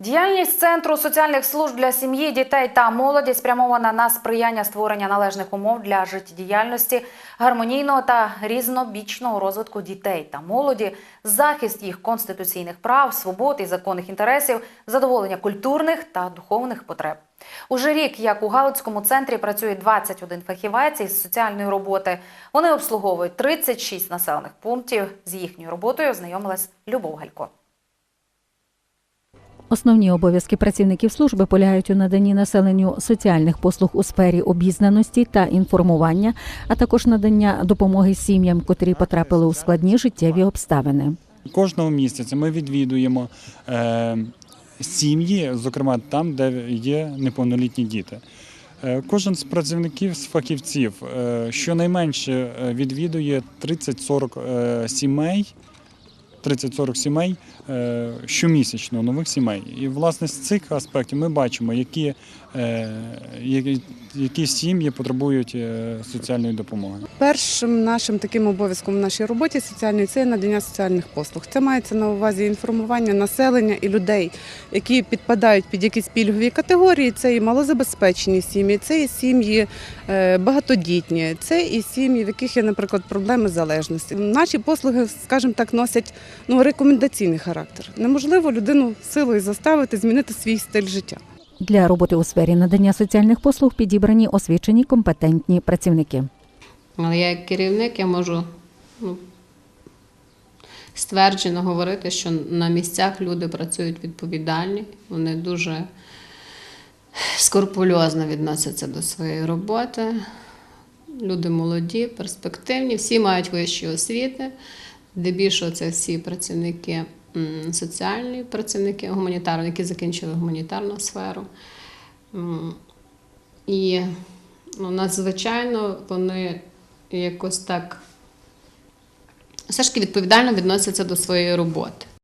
Діяльність центру соціальних служб для сім'ї, дітей та молоді спрямована на сприяння створення належних умов для життєдіяльності, гармонійного та різнобічного розвитку дітей та молоді, захист їх конституційних прав, свобод і законних інтересів, задоволення культурних та духовних потреб. Уже рік, як у Галицькому центрі працює 21 фахівець із соціальної роботи. Вони обслуговують 36 населених пунктів. З їхньою роботою знайомилась Любов Галько. Основні обов'язки працівників служби полягають у наданні населенню соціальних послуг у сфері обізнаності та інформування, а також надання допомоги сім'ям, котрі потрапили у складні життєві обставини. Кожного місяця ми відвідуємо е, сім'ї, зокрема там, де є неповнолітні діти. Е, Кожен з працівників, з фахівців е, щонайменше відвідує 30-40 е, сімей. 30-40 сімей е, щомісячно нових сімей. І власне з цих аспектів ми бачимо, які, е, які, сім'ї потребують е, соціальної допомоги. Першим нашим таким обов'язком в нашій роботі соціальної це надання соціальних послуг. Це мається на увазі інформування населення і людей, які підпадають під якісь пільгові категорії. Це і малозабезпечені сім'ї, це і сім'ї багатодітні, це і сім'ї, в яких є, наприклад, проблеми залежності. Наші послуги, скажімо так, носять ну, рекомендаційний характер. Неможливо людину силою заставити змінити свій стиль життя. Для роботи у сфері надання соціальних послуг підібрані освічені компетентні працівники. Але я як керівник я можу ну, стверджено говорити, що на місцях люди працюють відповідальні, вони дуже скрупульозно відносяться до своєї роботи. Люди молоді, перспективні, всі мають вищі освіти. Здебільшого це всі працівники соціальні працівники гуманітарні, які закінчили гуманітарну сферу. І ну, надзвичайно вони якось так все ж таки відповідально відносяться до своєї роботи.